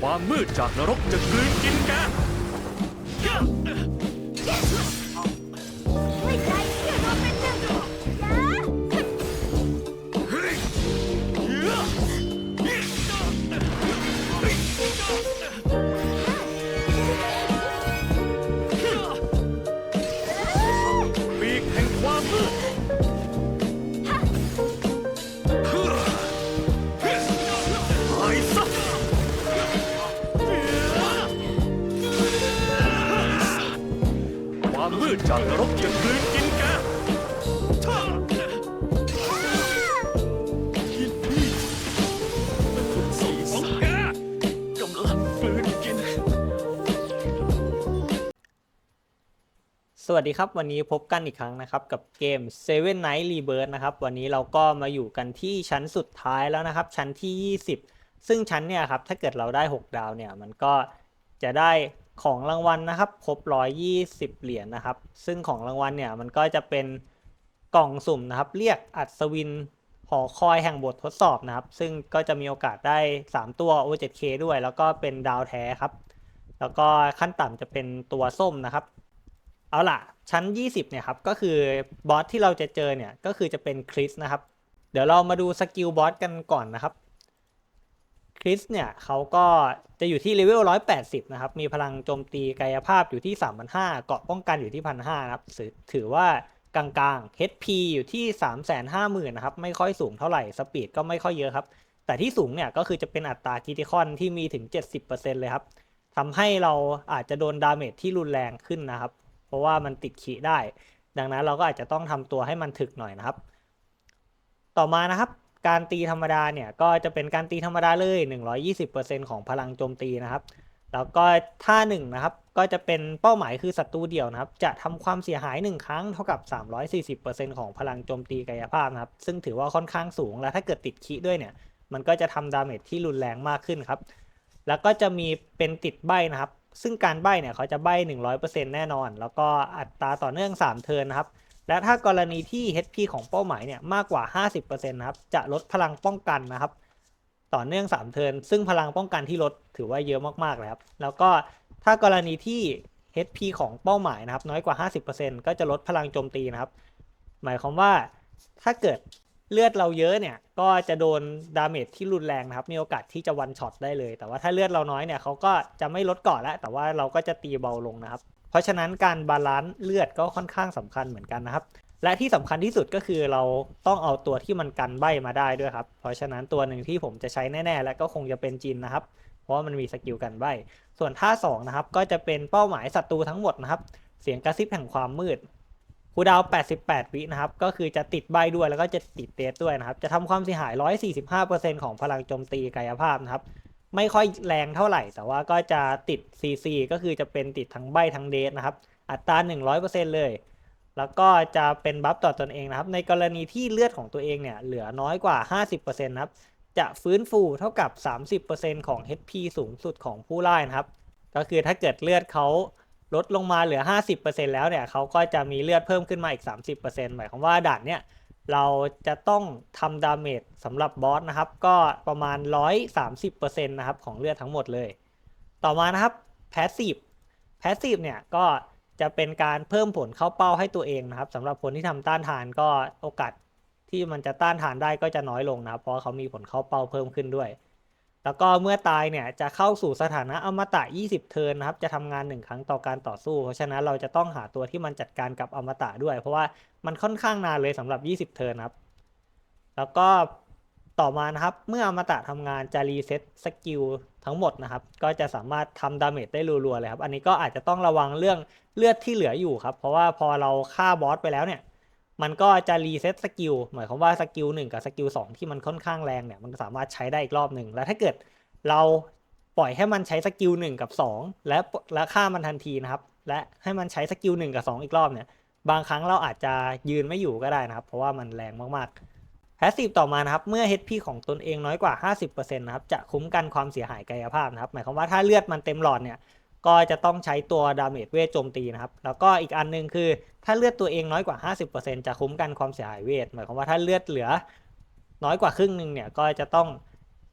ความมืดจากนรกจะกลืนกินแกามมืดจากนรกจะกลืนกินแกที่นี่ทุกสิ่งของแกกำลังกลืนกิน สวัสดีครับ วันนี้พบกันอีกครั้งนะครับ กับเกม Seven Night Rebirth นะครับ วันนี้เราก็มาอยู่กันที่ชั้นสุดท้ายแล้วนะครับ ชั้นที่ 20 ซึ่งชั้นเนี่ยครับ ถ้าเกิดเราได้ 6 ดาวเนี่ย มันก็จะได้ ของรางวัลนะครับครบ120เหรียญนะครับ ซึ่งของรางวัลเนี่ยมันก็จะเป็นกล่องสุ่มนะครับ เรียกอัศวินหอคอยแห่งบททดสอบนะครับ ซึ่งก็จะมีโอกาสได้ 3 ตัว O7K ด้วย แล้วก็เป็นดาวแท้ครับ แล้วก็ขั้นต่ำจะเป็นตัวส้มนะครับ เอาล่ะ ชั้น 20 เนี่ยครับ ก็คือบอสที่เราจะเจอเนี่ย ก็คือจะเป็นคริสนะครับ เดี๋ยวเรามาดูสกิลบอสกันก่อนนะครับ ริสเนี่ยเขาก็จะอยู่ที่เลเวล 180 นะครับ มีพลังโจมตีกายภาพอยู่ที่ 3,500 เกาะป้องกันอยู่ที่ 1,500 ครับถือถือว่ากลางๆ HP อยู่ที่ 350,000 นะครับ ไม่ค่อยสูงเท่าไหร่ สปีดก็ไม่ค่อยเยอะครับ แต่ที่สูงเนี่ยก็คือจะเป็นอัตราคิติคอนที่มีถึง 70%เลยครับทำให้เราอาจจะโดนดาเมจที่รุนแรงขึ้นนะครับ เพราะว่ามันติดขีได้ ดังนั้นเราก็อาจจะต้องทำตัวให้มันถึกหน่อยนะครับ ต่อมานะครับ การตีธรรมดาเนี่ยก็จะเป็นการตีธรรมดาเลย 120%ของพลังโจมตีนะครับ แล้วก็ท่าหนึ่งนะครับก็จะเป็นเป้าหมายคือศัตรูเดี่ยวนะครับ จะทำความเสียหาย 1 ครั้งเท่ากับ 340%ของพลังโจมตีกายภาพนะครับ ซึ่งถือว่าค่อนข้างสูง และถ้าเกิดติดขีด้วยเนี่ย มันก็จะทำดาเมจที่รุนแรงมากขึ้นครับ แล้วก็จะมีเป็นติดใบนะครับ ซึ่งการใบเนี่ยเขาจะใบ100%แน่นอน แล้วก็อัตราต่อเนื่อง 3 เทิร์นนะครับ และถ้ากรณีที่ HP ของเป้าหมายเนี่ยมากกว่า 50%นะครับจะลดพลังป้องกันนะครับ ต่อเนื่อง 3 เทิร์นซึ่งพลังป้องกันที่ลดถือว่าเยอะมากๆเลยครับแล้วก็ถ้ากรณีที่ HP ของเป้าหมายนะครับ น้อยกว่า 50%ก็จะลดพลังโจมตีนะครับ หมายความว่าถ้าเกิดเลือดเราเยอะเนี่ยก็จะโดนดาเมจที่รุนแรงนะครับ มีโอกาสที่จะวันช็อตได้เลย แต่ว่าถ้าเลือดเราน้อยเนี่ยเขาก็จะไม่ลดเกาะแล้วแต่ว่าเราก็จะตีเบาลงนะครับ เพราะฉะนั้นการบาลานซ์เลือดก็ค่อนข้างสำคัญเหมือนกันนะครับ และที่สำคัญที่สุดก็คือเราต้องเอาตัวที่มันกันใบมาได้ด้วยครับ เพราะฉะนั้นตัวหนึ่งที่ผมจะใช้แน่ๆ และก็คงจะเป็นจินนะครับ เพราะมันมีสกิลกันใบ ส่วนท่า2นะครับก็จะเป็นเป้าหมายศัตรูทั้งหมดนะครับ เสียงกระซิบแห่งความมืดคูดาว 88 วินะครับ ก็คือจะติดใบด้วยแล้วก็จะติดเตสด้วยนะครับ จะทำความเสียหาย 145%ของพลังโจมตีกายภาพนะครับ ไม่ค่อยแรงเท่าไหร่ แต่ว่าก็จะติด CC ก็คือจะเป็นติดทั้งใบทั้งเดสนะครับ อัตรา 100%เลย แล้วก็จะเป็นบัฟต่อตนเองนะครับ ในกรณีที่เลือดของตัวเองเนี่ยเหลือน้อยกว่า 50%นะครับ จะฟื้นฟูเท่ากับ 30%ของ HP สูงสุดของผู้ไล่นะครับ ก็คือถ้าเกิดเลือดเขาลดลงมาเหลือ 50%แล้วเนี่ยเขาก็จะมีเลือดเพิ่มขึ้นมาอีก 30%หมายความว่าด่านเนี่ย เราจะต้องทำดาเมจสำหรับบอสนะครับ ก็ประมาณ 130%นะครับของเลือดทั้งหมดเลย ต่อมานะครับแพสซีฟแพสซีฟเนี่ยก็จะเป็นการเพิ่มผลเข้าเป้าให้ตัวเองนะครับสำหรับคนที่ทำต้านทานก็โอกาสที่มันจะต้านทานได้ก็จะน้อยลงนะเพราะเขามีผลเข้าเป้าเพิ่มขึ้นด้วย แล้วก็เมื่อตายเนี่ยจะเข้าสู่สถานะอมตะ 20 เทิร์นนะครับ จะทำงาน 1 ครั้งต่อการต่อสู้ เพราะฉะนั้นเราจะต้องหาตัวที่มันจัดการกับอมตะด้วย เพราะว่ามันค่อนข้างนานเลยสำหรับ 20 เทิร์นนครับ แล้วก็ต่อมานะครับ เมื่ออมตะทำงานจะรีเซ็ตสกิลทั้งหมดนะครับ ก็จะสามารถทำดาเมจได้รัวๆเลยครับ อันนี้ก็อาจจะต้องระวังเรื่องเลือดที่เหลืออยู่ครับ เพราะว่าพอเราฆ่าบอสไปแล้วเนี่ย มันก็จะรีเซ็ตสกิลหมายความว่าสกิลหนึ่งกับสกิลสองที่มันค่อนข้างแรงเนี่ยมันสามารถใช้ได้อีกรอบหนึ่งแล้วถ้าเกิดเราปล่อยให้มันใช้สกิลหนึ่งกับสองและและฆ่ามันทันทีนะครับ และให้มันใช้สกิลหนึ่งกับสองอีกรอบเนี่ยบางครั้งเราอาจจะยืนไม่อยู่ก็ได้นะครับ เพราะว่ามันแรงมากๆแพสซีฟต่อมานะครับ เมื่อ HP ของตนเองน้อยกว่า 50%นะครับจะคุ้มกันความเสียหายกายภาพนะครับ หมายความว่าถ้าเลือดมันเต็มหลอดเนี่ย ก็จะต้องใช้ตัวดาเมจเวทโจมตีนะครับ แล้วก็อีกอันหนึงคือ ถ้าเลือดตัวเองน้อยกว่า 50%จะคุ้มกันความเสียหายเวท หมายความว่าถ้าเลือดเหลือน้อยกว่าครึ่งหนึ่งเนี่ย ก็จะต้อง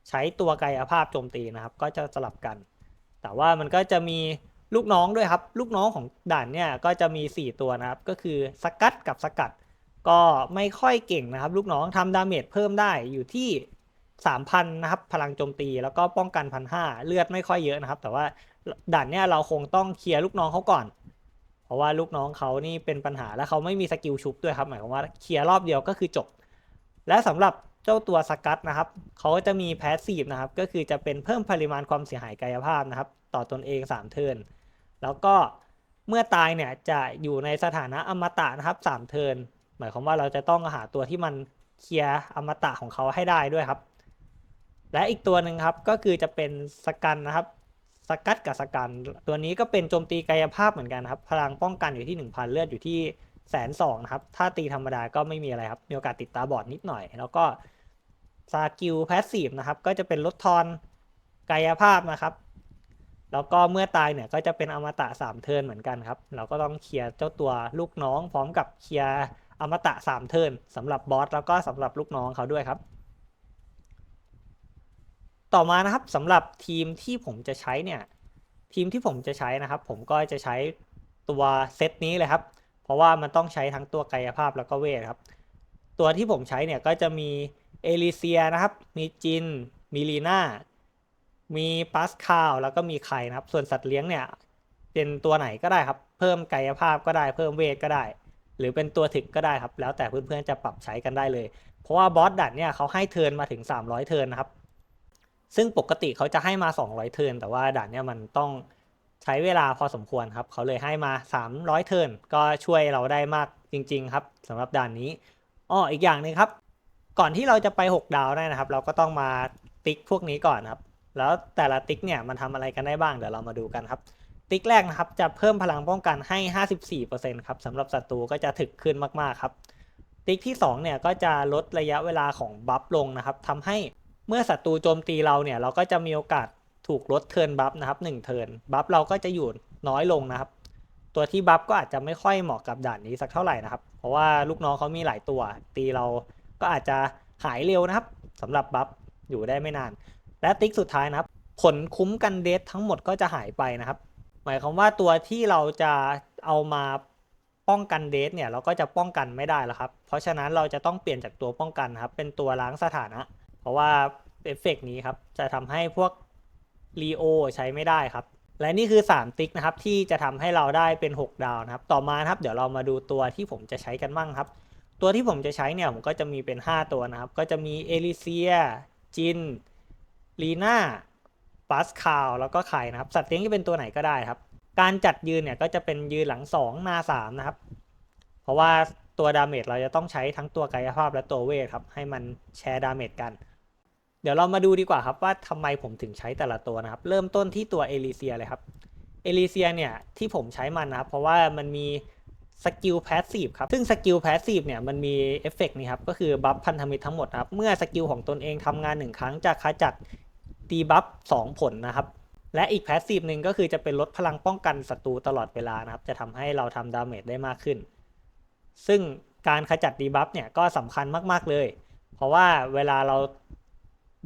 ใช้ตัวกายภาพโจมตีนะครับ ก็จะสลับกัน แต่ว่ามันก็จะมีลูกน้องด้วยครับ ลูกน้องของด่านเนี่ยก็จะมี 4 ตัวนะครับ ก็คือสกัดกับสกัด ก็ไม่ค่อยเก่งนะครับ ลูกน้องทำดาเมจเพิ่มได้อยู่ที่ 3,000นะครับพลังโจมตีแล้วก็ป้องกันพันห้าเลือดไม่ค่อยเยอะนะครับ แต่ว่าด่านเนี่ยเราคงต้องเคลียร์ลูกน้องเขาก่อน เพราะว่าลูกน้องเขานี่เป็นปัญหาและเขาไม่มีสกิลชุบด้วยครับหมายความว่าเคลียร์รอบเดียวก็คือจบ และสำหรับเจ้าตัวสกัดนะครับเขาจะมีแพสซีฟนะครับก็คือจะเป็นเพิ่มปริมาณความเสียหายกายภาพนะครับ ต่อตนเอง 3 เทิร์นแล้วก็เมื่อตายเนี่ยจะอยู่ในสถานะอมตะนะครับ 3 เทิร์นหมายความว่าเราจะต้องหาตัวที่มันเคลียร์อมตะของเขาให้ได้ด้วยครับ และอีกตัวหนึ่งครับก็คือจะเป็นสกันนะครับสกัดกับสกัน ตัวนี้ก็เป็นโจมตีกายภาพเหมือนกันครับ พลังป้องกันอยู่ที่ 1,000 เลือดอยู่ที่แสนสองนะครับ ถ้าตีธรรมดาก็ไม่มีอะไรครับ มีโอกาสติดตาบอดนิดหน่อย แล้วก็สกิลแพสซีฟนะครับ ก็จะเป็นลดทอนกายภาพนะครับ แล้วก็เมื่อตายเนี่ยก็จะเป็นอมตะ3เทิร์นเหมือนกันครับ เราก็ต้องเคลียร์เจ้าตัวลูกน้อง พร้อมกับเคลียร์อมตะ3เทิร์นสำหรับบอสแล้วก็สำหรับลูกน้องเขาด้วยครับ ต่อมานะครับสำหรับทีมที่ผมจะใช้เนี่ยทีมที่ผมจะใช้นะครับ ผมก็จะใช้ตัวเซตนี้เลยครับ เพราะว่ามันต้องใช้ทั้งตัวกายภาพแล้วก็เวทครับ ตัวที่ผมใช้เนี่ยก็จะมีเอลิเซียนะครับ มีจิน มีลีน่า มีปัสคาลแล้วก็มีไข่นะครับ ส่วนสัตว์เลี้ยงเนี่ยเป็นตัวไหนก็ได้ครับ เพิ่มกายภาพก็ได้ เพิ่มเวทก็ได้ หรือเป็นตัวถึกก็ได้ครับ แล้วแต่เพื่อนๆจะปรับใช้กันได้เลย เพราะว่าบอสดันเนี่ยเขาให้เทิร์นมาถึง 300 เทิร์นนะครับ ซึ่งปกติเขาจะให้มา 200 เทิร์นแต่ว่าด่านเนี่ยมันต้องใช้เวลาพอสมควรครับ เขาเลยให้มา 300 เทิร์นก็ช่วยเราได้มากจริง ๆ ครับสำหรับด่านนี้อ้ออีกอย่างหนึ่งครับ ก่อนที่เราจะไป 6 ดาวได้นะครับ เราก็ต้องมาติ๊กพวกนี้ก่อนครับ แล้วแต่ละติ๊กเนี่ยมันทำอะไรกันได้บ้างเดี๋ยวเรามาดูกันครับ ติ๊กแรกนะครับจะเพิ่มพลังป้องกันให้ 54%ครับสำหรับศัตรูก็จะถึกขึ้นมากๆครับ ติ๊กที่2เนี่ยก็จะลดระยะเวลาของบัฟลงนะครับทำให้ เมื่อศัตรูโจมตีเราเนี่ยเราก็จะมีโอกาสถูกลดเทิร์นบัฟนะครับ1เทิร์นบัฟเราก็จะอยู่น้อยลงนะครับ ตัวที่บัฟก็อาจจะไม่ค่อยเหมาะกับด่านนี้สักเท่าไหร่นะครับ เพราะว่าลูกน้องเขามีหลายตัว ตีเราก็อาจจะหายเร็วนะครับสำหรับบัฟอยู่ได้ไม่นาน และติ๊กสุดท้ายนะครับ ผลคุ้มกันเดททั้งหมดก็จะหายไปนะครับ หมายความว่าตัวที่เราจะเอามาป้องกันเดทเนี่ยเราก็จะป้องกันไม่ได้แล้วครับ เพราะฉะนั้นเราจะต้องเปลี่ยนจากตัวป้องกันครับเป็นตัวล้างสถานะ เพราะว่าเอฟเฟกต์นี้ครับจะทำให้พวกรีโอใช้ไม่ได้ครับ และนี่คือ 3 ติ๊กนะครับที่จะทำให้เราได้เป็น 6 ดาวนะครับ ต่อมาครับเดี๋ยวเรามาดูตัวที่ผมจะใช้กันบ้างครับ ตัวที่ผมจะใช้เนี่ยผมก็จะมีเป็น 5 ตัวนะครับ ก็จะมีเอลิเซียจินลีน่าปัสคาลแล้วก็ไข่นะครับ สัตว์เลี้ยงจะเป็นตัวไหนก็ได้ครับ การจัดยืนเนี่ยก็จะเป็นยืนหลัง 2 หน้า 3 นะครับ เพราะว่าตัวดาเมจเราจะต้องใช้ทั้งตัวกายภาพและตัวเวทครับ ให้มันแชร์ดาเมจกัน เดี๋ยวเรามาดูดีกว่าครับว่าทำไมผมถึงใช้แต่ละตัวนะครับ เริ่มต้นที่ตัวเอลิเซียเลยครับเอลิเซียเนี่ยที่ผมใช้มันนะครับ เพราะว่ามันมีสกิลแพสซีฟครับ ซึ่งสกิลแพสซีฟเนี่ยมันมีเอฟเฟกต์นี่ครับ ก็คือบัฟพันธมิตรทั้งหมดครับ เมื่อสกิลของตนเองทำงานหนึ่งครั้งจะขจัดตีบัฟสองผลนะครับ และอีกแพสซีฟหนึ่งก็คือจะเป็นลดพลังป้องกันศัตรูตลอดเวลานะครับ จะทำให้เราทำดาเมจได้มากขึ้น ซึ่งการขจัดดีบัฟเนี่ยก็สำคัญมาก ๆ เลย เพราะว่าเวลาเรา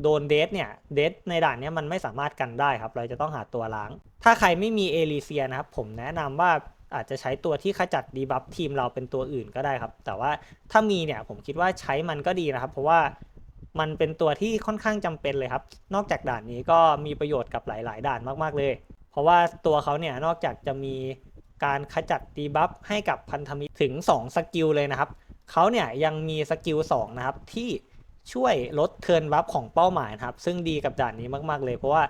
โดนเดทเนี่ยเดทในด่านนี้มันไม่สามารถกันได้ครับ เราจะต้องหาตัวล้าง ถ้าใครไม่มีเอลิเซียนะครับ ผมแนะนำว่าอาจจะใช้ตัวที่ขจัดดีบัฟทีมเราเป็นตัวอื่นก็ได้ครับ แต่ว่าถ้ามีเนี่ยผมคิดว่าใช้มันก็ดีนะครับ เพราะว่ามันเป็นตัวที่ค่อนข้างจำเป็นเลยครับ นอกจากด่านนี้ก็มีประโยชน์กับหลาย ๆ ด่านมาก ๆ เลย เพราะว่าตัวเขาเนี่ยนอกจากจะมีการขจัดดีบัฟให้กับพันธมิตรถึง 2 สกิลเลยนะครับ เขาเนี่ยยังมีสกิล2นะครับที่ ช่วยลดเทิร์นบัฟของเป้าหมายนะครับ ซึ่งดีกับด่านนี้มากๆเลย เพราะว่า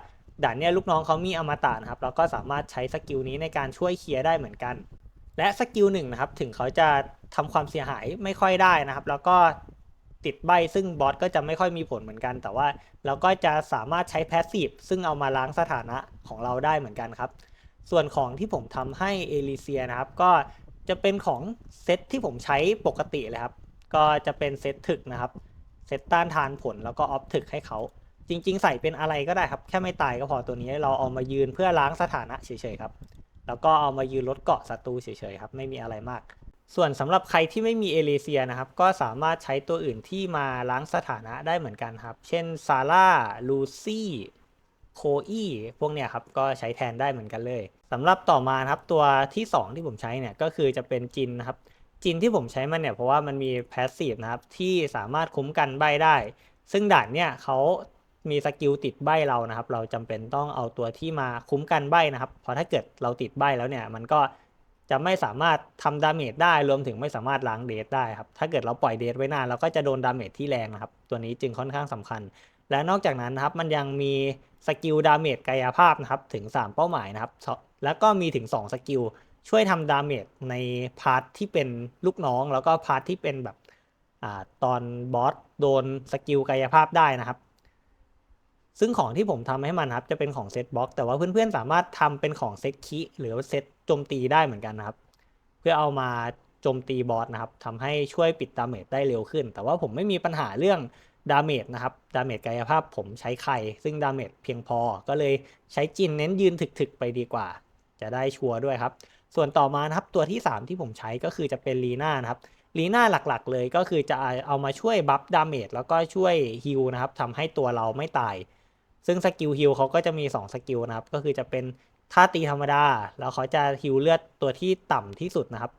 ด่านเนี้ยลูกน้องเขามีอมตะนะครับเราก็สามารถใช้สกิลนี้ในการช่วยเคลียร์ได้เหมือนกัน และสกิลหนึ่งนะครับถึงเขาจะทำความเสียหายไม่ค่อยได้นะครับ แล้วก็ติดใบซึ่งบอสก็จะไม่ค่อยมีผลเหมือนกัน แต่ว่าเราก็จะสามารถใช้แพสซีฟซึ่งเอามาล้างสถานะของเราได้เหมือนกันครับ ส่วนของที่ผมทำให้เอลิเซียนะครับ ก็จะเป็นของเซตที่ผมใช้ปกติเลยครับ ก็จะเป็นเซตถึกนะครับ เซตต้านทานผลแล้วก็ออฟถึกให้เขา จริง ๆ ใส่เป็นอะไรก็ได้ครับ แค่ไม่ตายก็พอตัวนี้เราเอามายืนเพื่อล้างสถานะเฉยๆครับ แล้วก็เอามายืนลดเกาะศัตรูเฉยๆครับ ไม่มีอะไรมาก ส่วนสำหรับใครที่ไม่มีเอเลเซียนะครับ ก็สามารถใช้ตัวอื่นที่มาล้างสถานะได้เหมือนกันครับ เช่นซาร่าลูซี่โคอี้พวกเนี้ยครับก็ใช้แทนได้เหมือนกันเลยสำหรับต่อมาครับตัวที่ 2 ที่ผมใช้เนี่ยก็คือจะเป็นจินนะครับ จินที่ผมใช้มันเนี่ยเพราะว่ามันมีแพสซีฟนะครับที่สามารถคุ้มกันใบได้ ซึ่งด่านเนี่ยเขามีสกิลติดใบเรานะครับ เราจำเป็นต้องเอาตัวที่มาคุ้มกันใบนะครับ เพราะถ้าเกิดเราติดใบแล้วเนี่ย มันก็จะไม่สามารถทำดาเมจได้รวมถึงไม่สามารถล้างเดทได้ครับ ถ้าเกิดเราปล่อยเดทไว้นานเราก็จะโดนดาเมจที่แรงนะครับ ตัวนี้จึงค่อนข้างสำคัญ และนอกจากนั้นนะครับมันยังมีสกิลดาเมจกายภาพนะครับถึง 3 เป้าหมายนะครับ แล้วก็มีถึง 2 สกิล ช่วยทำดาเมจในพาร์ทที่เป็นลูกน้อง แล้วก็พาร์ทที่เป็นแบบอ่าตอนบอสโดนสกิลกายภาพได้นะครับ ซึ่งของที่ผมทำให้มันครับจะเป็นของเซตบล็อกแต่ว่าเพื่อนๆสามารถทำเป็นของเซตคิหรือว่าเซตโจมตีได้เหมือนกันนะครับ เพื่อเอามาโจมตีบอสนะครับทำให้ช่วยปิดดาเมจได้เร็วขึ้น แต่ว่าผมไม่มีปัญหาเรื่องดาเมจนะครับ ดาเมจกายภาพผมใช้ไข่ ซึ่งดาเมจเพียงพอ ก็เลยใช้จินเน้นยืนถึกๆไปดีกว่า จะได้ชัวร์ด้วยครับ ส่วนต่อมานะครับตัวที่ 3 ที่ผมใช้ก็คือจะเป็นลีน่านะครับลีน่าหลักๆ เลยก็คือจะเอามาช่วยบัฟดาเมจแล้วก็ช่วยฮิลนะครับทำให้ตัวเราไม่ตาย ซึ่งสกิลฮิลเขาก็จะมี 2 สกิลนะครับ ก็คือจะเป็นท่าตีธรรมดา แล้วเขาจะฮิลเลือดตัวที่ต่ำที่สุดนะครับ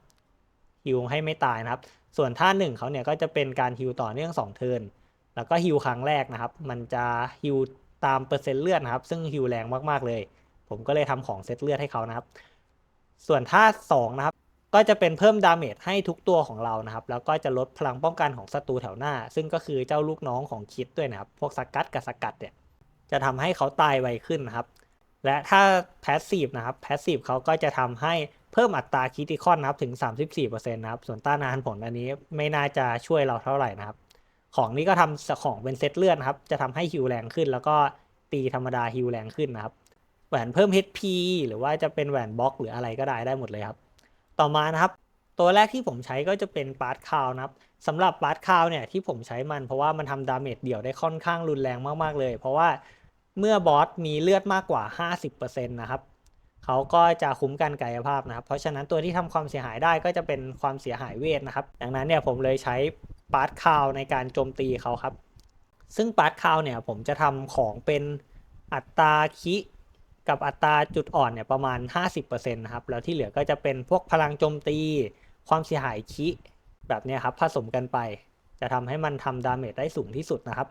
ฮิลให้ไม่ตายนะครับ ส่วนท่าหนึ่งเขาเนี่ยก็จะเป็นการฮิลต่อเนื่อง2เทิร์นแล้วก็ฮิลครั้งแรกนะครับ มันจะฮิลตามเปอร์เซ็นต์เลือดนะครับ ซึ่งฮิลแรงมากๆเลย ผมก็เลยทำของเซตเลือดให้เขานะครับ ส่วนท่า2นะครับก็จะเป็นเพิ่มดาเมจให้ทุกตัวของเรานะครับ แล้วก็จะลดพลังป้องกันของศัตรูแถวหน้า ซึ่งก็คือเจ้าลูกน้องของคิดด้วยนะครับ พวกสกัดกับสกัดเนี่ยจะทำให้เขาตายไวขึ้นนะครับ และถ้าแพสซีฟนะครับแพสซีฟเขาก็จะทำให้เพิ่มอัตราคิติคอนนะครับถึง 34%นะครับส่วนต้านทานผลอันนี้ไม่น่าจะช่วยเราเท่าไหร่นะครับ ของนี้ก็ทำของเป็นเซตเลือดนะครับ จะทำให้ฮิวแรงขึ้น แล้วก็ตีธรรมดาฮิวแรงขึ้นนะครับ แหวนเพิ่ม HP หรือว่าจะเป็นแหวนบล็อกหรืออะไรก็ได้ได้หมดเลยครับ ต่อมานะครับ ตัวแรกที่ผมใช้ก็จะเป็นปาร์ตคาวนะครับสำหรับปาร์ตคาวเนี่ยที่ผมใช้มันเพราะว่ามันทำดาเมจเดี่ยวได้ค่อนข้างรุนแรงมากๆเลย เพราะว่าเมื่อบอสมีเลือดมากกว่า 50%นะครับเขาก็จะคุ้มกันกายภาพนะครับ เพราะฉะนั้นตัวที่ทำความเสียหายได้ก็จะเป็นความเสียหายเวทนะครับ ดังนั้นเนี่ยผมเลยใช้ปาร์ตคาวในการโจมตีเขาครับ ซึ่งปาร์ตคาวเนี่ยผมจะทำของเป็นอัตราคิ กับอัตราจุดอ่อนเนี่ยประมาณ 50%นะครับ แล้วที่เหลือก็จะเป็นพวกพลังโจมตี ความเสียหายคิแบบนี้ครับผสมกันไป จะทำให้มันทำดาเมจได้สูงที่สุดนะครับ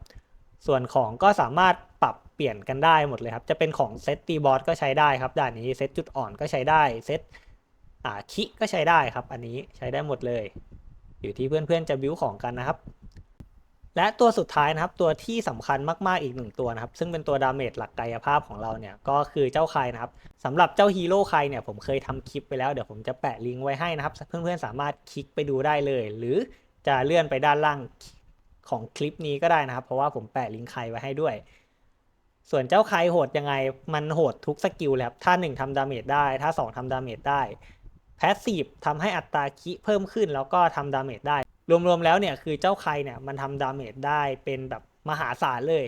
ส่วนของก็สามารถปรับเปลี่ยนกันได้หมดเลยครับ จะเป็นของเซตตีบอสก็ใช้ได้ครับด่านนี้เซตจุดอ่อนก็ใช้ได้เซตอ่าคิก็ใช้ได้ครับ อันนี้ใช้ได้หมดเลย อยู่ที่เพื่อนๆจะบิวของกันนะครับ และตัวสุดท้ายนะครับตัวที่สำคัญมากๆอีกหนึ่งตัวนะครับซึ่งเป็นตัวดาเมจหลักกายภาพของเราเนี่ยก็คือเจ้าใครนะครับสำหรับเจ้าฮีโร่ใครเนี่ยผมเคยทำคลิปไปแล้วเดี๋ยวผมจะแปะลิงก์ไว้ให้นะครับ เพื่อนๆสามารถคลิกไปดูได้เลย หรือจะเลื่อนไปด้านล่างของคลิปนี้ก็ได้นะครับ เพราะว่าผมแปะลิงก์ใครไว้ให้ด้วย ส่วนเจ้าใครโหดยังไงมันโหดทุกสกิลเลยครับถ้า 1ทำดาเมจได้ ถ้า 2ทำดาเมจได้แพสซีฟทำให้อัตราคิเพิ่มขึ้นแล้วก็ทำดาเมจได้ รวมๆแล้วเนี่ยคือเจ้าใครเนี่ยมันทำดาเมจได้เป็นแบบมหาศาลเลย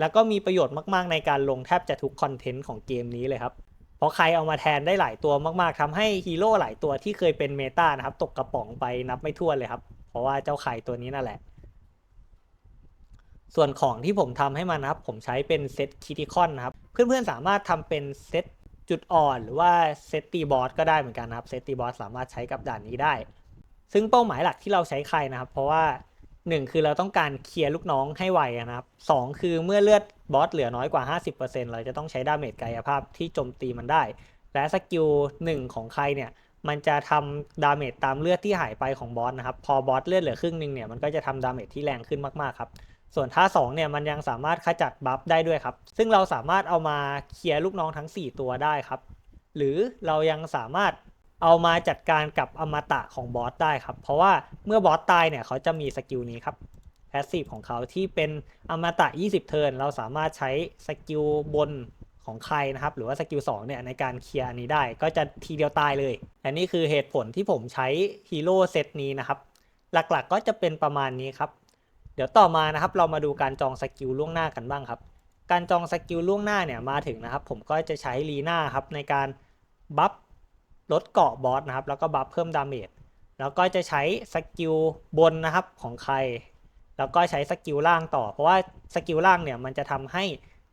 แล้วก็มีประโยชน์มากๆในการลงแทบจะทุกคอนเทนต์ของเกมนี้เลยครับ เพราะใครเอามาแทนได้หลายตัวมากๆทำให้ฮีโร่หลายตัวที่เคยเป็นเมตานะครับตกกระป๋องไปนับไม่ถ้วนเลยครับ เพราะว่าเจ้าไข่ตัวนี้นั่นแหละ ส่วนของที่ผมทำให้มันนะครับ ผมใช้เป็นเซตคิติคอนนะครับ เพื่อนๆสามารถทำเป็นเซตจุดอ่อน หรือว่าเซตตีบอสก็ได้เหมือนกันนะครับ เซตตีบอสสามารถใช้กับด่านนี้ได้ ซึ่งเป้าหมายหลักที่เราใช้ใครนะครับ เพราะว่า 1 คือเราต้องการเคลียร์ลูกน้องให้ไวนะครับ 2 คือเมื่อเลือดบอสเหลือน้อยกว่า 50%เราจะต้องใช้ดาเมจกายภาพที่โจมตีมันได้ และสกิล1ของใครเนี่ยมันจะทำดาเมจตามเลือดที่หายไปของบอสนะครับ พอบอสเลือดเหลือครึ่งหนึงเนี่ยมันก็จะทำดาเมจที่แรงขึ้นมากๆครับ ส่วนท่า2เนี่ยมันยังสามารถขจัดบัฟได้ด้วยครับ ซึ่งเราสามารถเอามาเคลียร์ลูกน้องทั้ง 4 ตัวได้ครับ หรือเรายังสามารถ เอามาจัดการกับอมตะของบอสได้ครับ เพราะว่าเมื่อบอสตายเนี่ยเขาจะมีสกิลนี้ครับแพสซีฟของเขาที่เป็นอมตะ 20 เทิร์นเราสามารถใช้สกิลบนของใครนะครับ หรือว่าสกิล2เนี่ยในการเคลียร์อันนี้ได้ ก็จะทีเดียวตายเลยและนี่คือเหตุผลที่ผมใช้ฮีโร่เซตนี้นะครับ หลักๆก็จะเป็นประมาณนี้ครับ เดี๋ยวต่อมานะครับ เรามาดูการจองสกิลล่วงหน้ากันบ้างครับ การจองสกิลล่วงหน้าเนี่ยมาถึงนะครับ ผมก็จะใช้ลีน่าครับในการบัฟ ลดเกาะบอสนะครับ แล้วก็บัฟเพิ่มดาเมจแล้วก็จะใช้สกิลบนนะครับของใคร แล้วก็ใช้สกิลล่างต่อ เพราะว่าสกิลล่างเนี่ยมันจะทำให้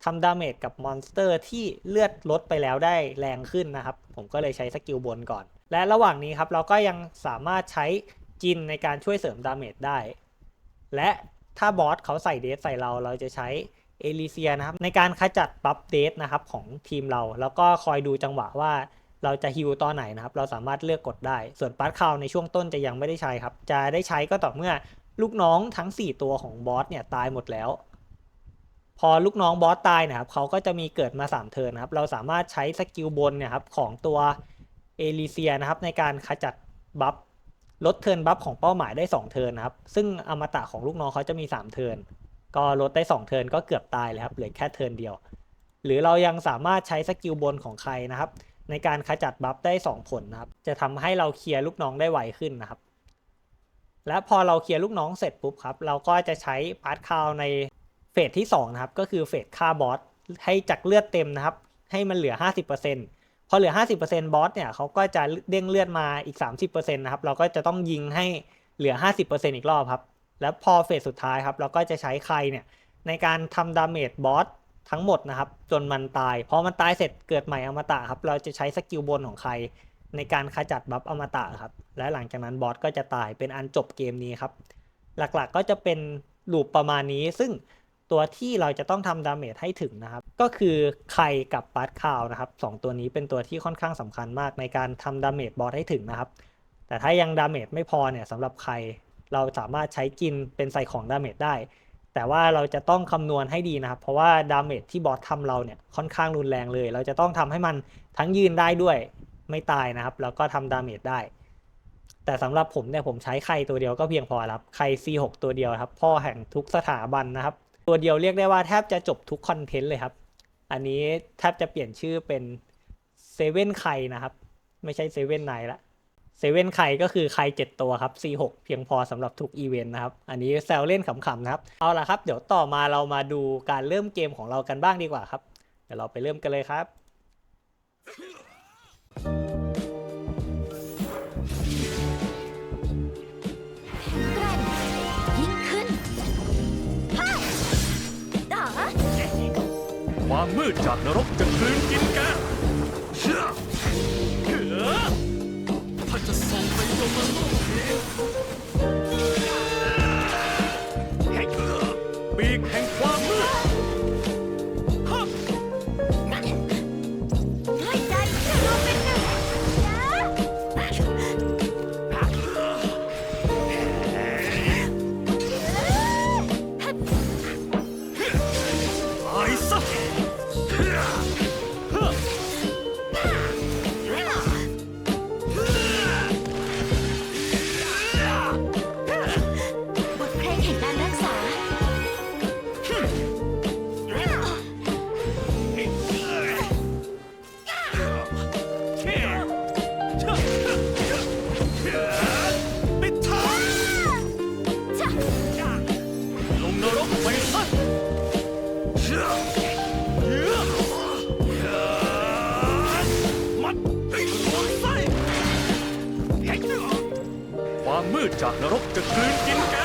ทำดาเมจกับมอนสเตอร์ที่เลือดลดไปแล้วได้แรงขึ้นนะครับ ผมก็เลยใช้สกิลบนก่อน และระหว่างนี้ครับเราก็ยังสามารถใช้จินในการช่วยเสริมดาเมจได้ และถ้าบอสเขาใส่เดสใส่เราเราจะใช้เอลิเซียนะครับในการขจัดบัฟเดสนะครับของทีมเรา แล้วก็คอยดูจังหวะว่า เราจะฮิวตอนไหนนะครับ เราสามารถเลือกกดได้ ส่วนปัดคาวในช่วงต้นจะยังไม่ได้ใช้ครับ จะได้ใช้ก็ต่อเมื่อลูกน้องทั้ง 4 ตัวของบอสเนี่ยตายหมดแล้ว พอลูกน้องบอสตายนะครับเขาก็จะมีเกิดมา 3 เทิร์นนะครับ เราสามารถใช้สกิลบนเนี่ยครับของตัวเอลิเซียนะครับในการขจัดบัฟลดเทิร์นบัฟของเป้าหมายได้ 2 เทิร์นนะครับ ซึ่งอมตะของลูกน้องเขาจะมี 3 เทิร์นก็ลดได้ 2 เทิร์นก็เกือบตายเลยครับเหลือแค่เทิร์นเดียว หรือเรายังสามารถใช้สกิลบนของใครนะครับ ในการขจัดบัฟได้ 2 ผลนะครับ จะทำให้เราเคลียร์ลูกน้องได้ไวขึ้นนะครับ และพอเราเคลียร์ลูกน้องเสร็จปุ๊บครับ เราก็จะใช้พาร์ทคาวในเฟสที่2นะครับ ก็คือเฟสฆ่าบอสให้จากเลือดเต็มนะครับ ให้มันเหลือ 50%พอเหลือ 50%บอสเนี่ยเขาก็จะเด้งเลือดมาอีก 30%นะครับ เราก็จะต้องยิงให้เหลือ 50%อีกรอบครับ แล้วพอเฟสสุดท้ายครับ เราก็จะใช้ใครเนี่ยในการทำดาเมจบอส ทั้งหมดนะครับ จนมันตายพอมันตายเสร็จเกิดใหม่อมตะครับ เราจะใช้สกิลบนของใคร ในการขจัดบัฟอมตะครับ และหลังจากนั้นบอสก็จะตายเป็นอันจบเกมนี้ครับ หลักๆก็จะเป็นลูปประมาณนี้ ซึ่งตัวที่เราจะต้องทำดาเมจให้ถึงนะครับ ก็คือไข่กับปัดคาวนะครับสองตัวนี้เป็นตัวที่ค่อนข้างสำคัญมากในการทำดาเมจบอสให้ถึงนะครับ แต่ถ้ายังดาเมจไม่พอเนี่ยสำหรับใครเราสามารถใช้กินเป็นใส่ของดาเมจได้ แต่ว่าเราจะต้องคำนวณให้ดีนะครับ เพราะว่าดาเมจที่บอสทำเราเนี่ยค่อนข้างรุนแรงเลย เราจะต้องทำให้มันทั้งยืนได้ด้วยไม่ตายนะครับ แล้วก็ทำดาเมจได้ แต่สำหรับผมเนี่ยผมใช้ไข่ตัวเดียวก็เพียงพอแล้วครับไข่ C6 ตัวเดียวครับ พ่อแห่งทุกสถาบันนะครับ ตัวเดียวเรียกได้ว่าแทบจะจบทุกคอนเทนต์เลยครับ อันนี้แทบจะเปลี่ยนชื่อเป็นเซเว่นไข่นะครับ ไม่ใช่เซเว่นไนละ เซเว่นไข่ก็คือไข่เจ็ดตัวครับ C6 เพียงพอสำหรับทุกอีเวนต์นะครับ อันนี้แซวเล่นขำๆนะครับ เอาล่ะครับ เดี๋ยวต่อมาเรามาดูการเริ่มเกมของเรากันบ้างดีกว่าครับ เดี๋ยวเราไปเริ่มกันเลยครับ แกร่งยิ่งขึ้นฮ่าดา ความมืดจากนรกจะกลืนกินแกืดจากนรกจะกลืนกินแก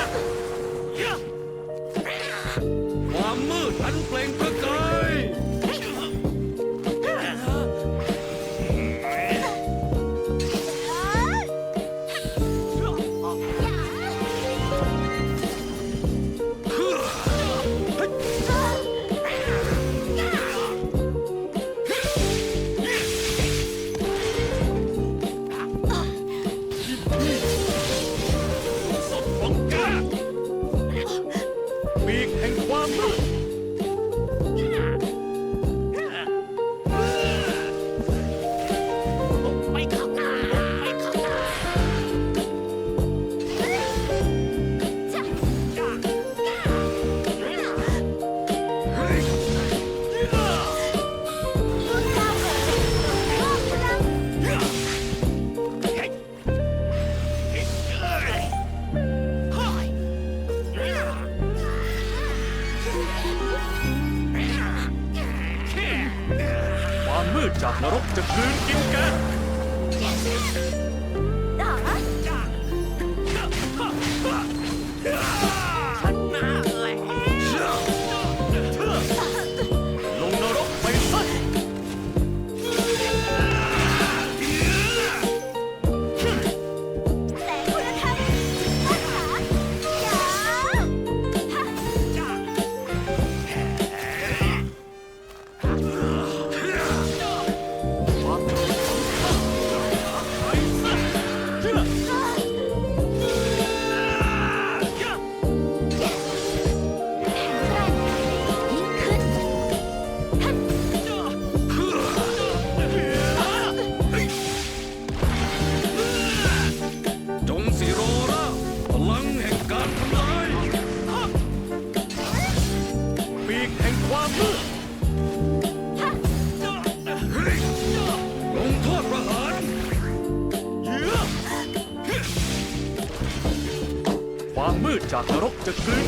the blue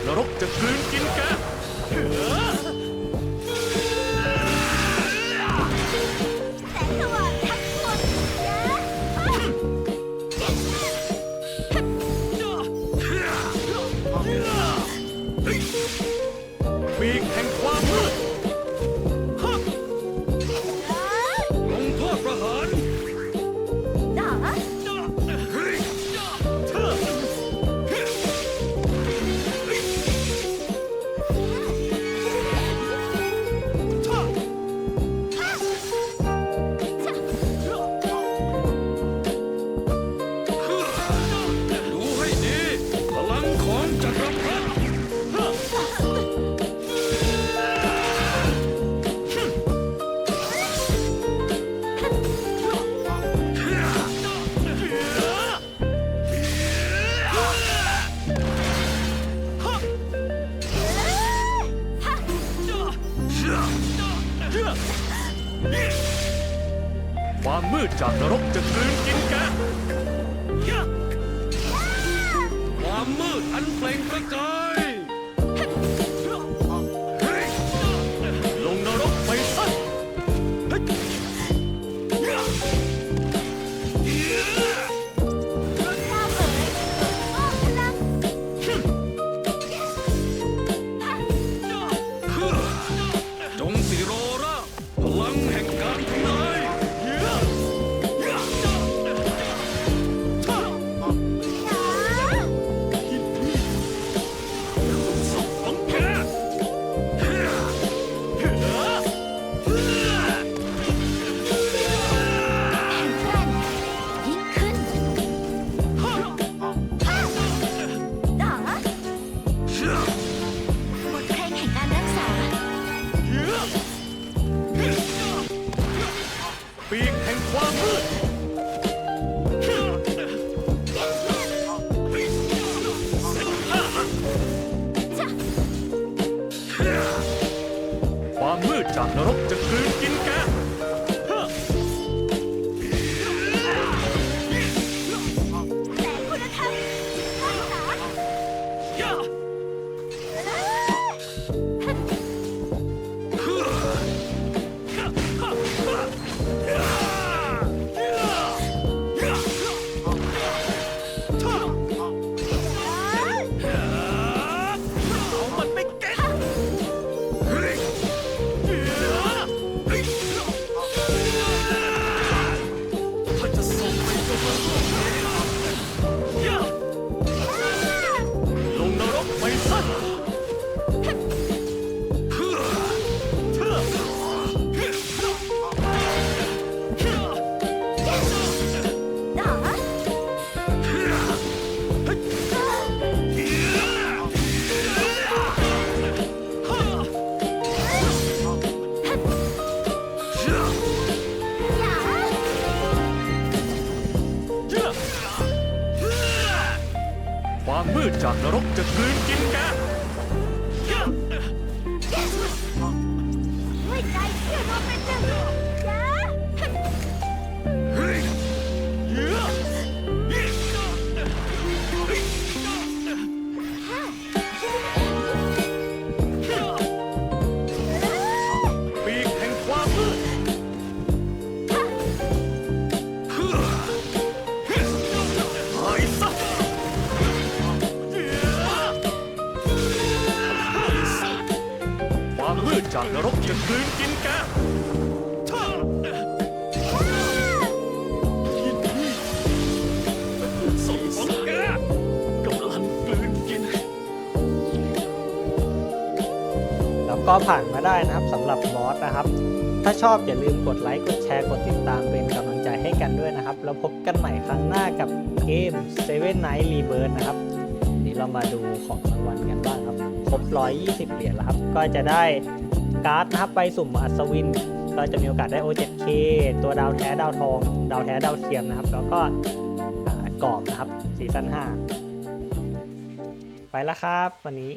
าตุนรกจะกลืนกินแก ความมืดจากนรกจะกลืนกินแก จากนรกจะกลืนกินแกที่นี่ศพของแกกำลังกลืนกิน แล้วก็ผ่านมาได้นะครับสำหรับบอสนะครับ ถ้าชอบอย่าลืมกดไลค์ กดแชร์ กดติดตามเป็นกำลังใจให้กันด้วยนะครับ แล้วพบกันใหม่ครั้งหน้ากับเกม Seven Night Rebirth นะครับนนี้เรามาดูของรางวัลกันบ้างครับ ครบ 120 เหรียญแล้วครับ ก็จะได้ การ์ดนะครับไปสุ่มอัศวิน ก็จะมีโอกาสได้ O7K ตัวดาวแท้ดาวทอง ดาวแท้ดาวเทียมนะครับ แล้วก็กรอบนะครับซีซั่น5ไปแล้วครับ วันนี้